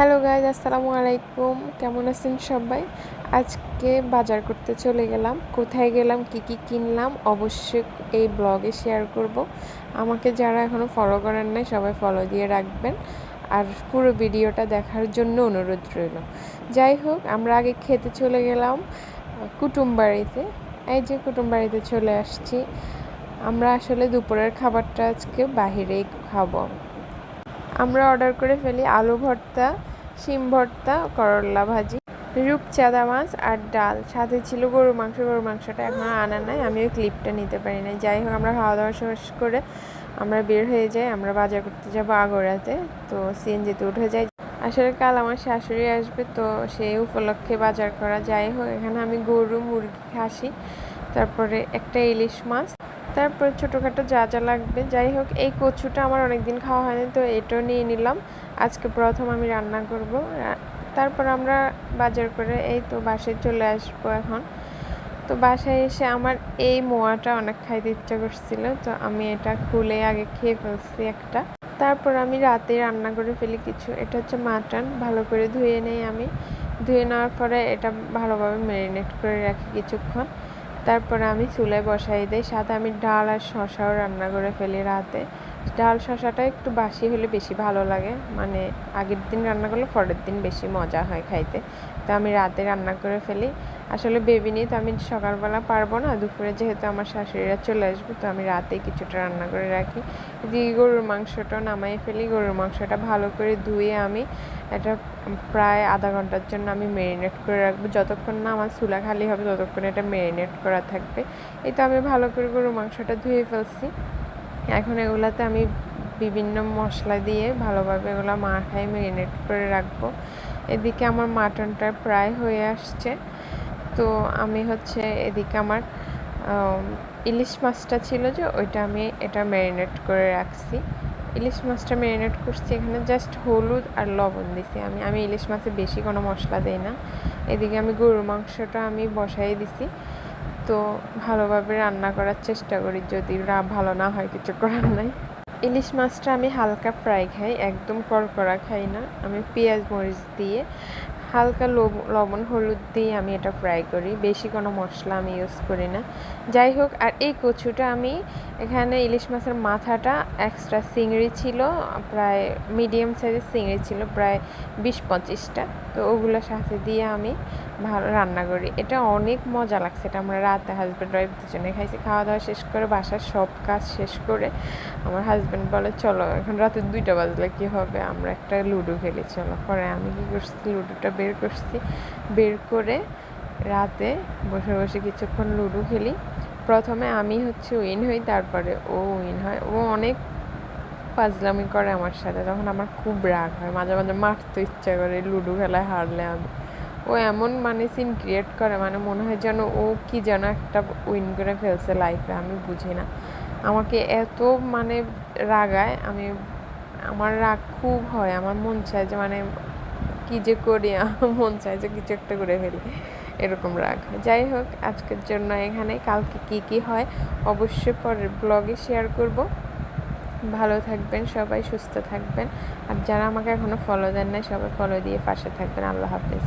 Hello guys, আসসালামু আলাইকুম। কেমন আছেন সবাই? আজকে বাজার করতে চলে গেলাম। কোথায় গেলাম, কি কি কিনলাম, অবশ্যই এই ব্লগে শেয়ার করব। আমাকে যারা এখনও ফলো করেন নাই, সবাই ফলো দিয়ে রাখবেন। আর পুরো ভিডিওটা দেখার জন্য অনুরোধ রইল। যাই হোক, আমরা আগে খেতে চলে গেলাম কুটুম বাড়িতে এই যে কুটুম বাড়িতে চলে আসছি। আমরা আসলে দুপুরের খাবারটা আজকে বাহিরেই খাব। আমরা অর্ডার করে ফেলি আলু ভর্তা শিম ভর্তা, করলা ভাজি, রূপচাঁদা মাছ আর ডাল। সাথে ছিল গরুর মাংস। গরুর মাংসটা এখন আনা নাই। আমি ওই ক্লিপটা নিতে পারি না যাই হোক, আমরা খাওয়া দাওয়া শেষ করে আমরা বের হয়ে যাই। আমরা বাজার করতে যাব আগরাতে। তো সিএনজিতে উঠে যাই। আসলে কাল আমার শাশুড়ি আসবে, তো সেই উপলক্ষে বাজার করা। যাই হোক, এখানে আমি গরু, মুরগি খাসি, তারপরে একটা ইলিশ মাছ তারপর ছোটোখাটো যা যা লাগবে। যাই হোক, এই কচুটা আমার অনেক দিন খাওয়া হয়নি, তো এটাও নিয়ে নিলাম। আজকে প্রথম আমি রান্না করব। তারপর আমরা বাজার করে এই তো বাসায় চলে আসব এখন। তো বাসায় এসে আমার এই মোয়াটা অনেক খাইতে ইচ্ছা করছিল, তো আমি এটা খুলে আগে খেয়ে ফেলছি একটা। তারপর আমি রাতে রান্না করে ফেলি কিছু। এটা হচ্ছে মাটন, ভালো করে ধুয়ে নেই আমি। ধুয়ে নেওয়ার পরে এটা ভালোভাবে ম্যারিনেট করে রাখি কিছুক্ষণ। তারপরে আমি চুলায় বসাই দিই। সাথে আমি ডাল আর শশাও রান্না করে ফেলি রাতে। ডাল, শশাটা একটু বাসি হলে বেশি ভালো লাগে। মানে আগের দিন রান্না করলে পরের দিন বেশি মজা হয় খাইতে। তো আমি রাতে রান্না করে ফেলি। আসলে বেবি নিয়ে তো আমি সকালবেলা পারব না, দুপুরে যেহেতু আমার শাশুড়িরা চলে আসবে, তো আমি রাতে কিছুটা রান্না করে রাখি। দিয়ে গরুর মাংসটা নামাই ফেলি, গরুর মাংসটা ভালো করে ধুয়ে আমি এটা প্রায় আধা ঘণ্টার জন্য আমি ম্যারিনেট করে রাখব। যতক্ষণ না আমার চুলা খালি হবে, ততক্ষণ এটা ম্যারিনেট করা থাকবে। এই তো আমি ভালো করে গরুর মাংসটা ধুয়ে ফেলছি। এখন এগুলাতে আমি বিভিন্ন মশলা দিয়ে ভালোভাবে এগুলো মাখাই ম্যারিনেট করে রাখব। এদিকে আমার মাটনটা প্রায় হয়ে আসছে। তো আমি হচ্ছে এদিকে আমার ইলিশ মাছটা ছিল যে ওইটা আমি এটা ম্যারিনেট করে রাখছি। ইলিশ মাছটা ম্যারিনেট করছি এখানে জাস্ট হলুদ আর লবণ দিছি আমি। আমি ইলিশ মাছে বেশি কোনো মশলা দিই না। এদিকে আমি গরুর মাংসটা আমি বসাই দিছি। তো ভালোভাবে রান্না করার চেষ্টা করি যদি ভালো না হয়, কিছু করার নাই। ইলিশ মাছটা আমি হালকা ফ্রাই খাই, একদম কড়কড়া খাই না। আমি পেঁয়াজ মরিচ দিয়ে হালকা লবণ, হলুদ দিয়ে আমি এটা ফ্রাই করি। বেশি কোনো মশলা আমি ইউজ করি না। যাই হোক, আর এই কচুটা আমি এখানে ইলিশ মাছের মাথাটা এক্সট্রা চিংড়ি ছিল, প্রায় মিডিয়াম সাইজের চিংড়ি ছিল, প্রায় বিশ পঁচিশটা। তো ওগুলোর সাথে দিয়ে আমি ভালো রান্না করি। এটা অনেক মজা লাগছে। এটা আমরা রাতে হাজব্যান্ড ওয়াইফ দুজনে খাইছি। খাওয়া দাওয়া শেষ করে বাসার সব কাজ শেষ করে আমার হাজব্যান্ড বলে, চলো, এখন রাতে দুইটা বাজলে কী হবে? আমরা একটা লুডো খেলি, চলো, পরে আমি কী করছি? লুডোটা বের করছি। বের করে রাতে বসে বসে কিছুক্ষণ লুডো খেলি। প্রথমে আমি হচ্ছে উইন হই, তারপরে ও উইন হয়। ও অনেক পাজলামি করে আমার সাথে তখন আমার খুব রাগ হয়। মাঝে মাঝে মারতে ইচ্ছা করে লুডো খেলায় হারলে আমি। ও এমন মানে সিন ক্রিয়েট করে মানে মনে হয় যেন ও কি যেন একটা উইন করে ফেলছে লাইফে আমি বুঝি না। আমাকে এত মানে রাগায়, আমি, আমার রাগ খুব হয়, আমার মন চায় যে মানে কি যে করি মন চায় যে কিছু একটা করে ফেলি। এরকম রাগ যাই হোক, আজকের জন্য এখানে। কালকে কি কি হয় অবশ্যই পরের ব্লগে শেয়ার করব। ভালো থাকবেন সবাই, সুস্থ থাকবেন। আর যারা আমাকে এখনও ফলো দেন না সবাই ফলো দিয়ে পাশে থাকবেন। আল্লাহ হাফেজ।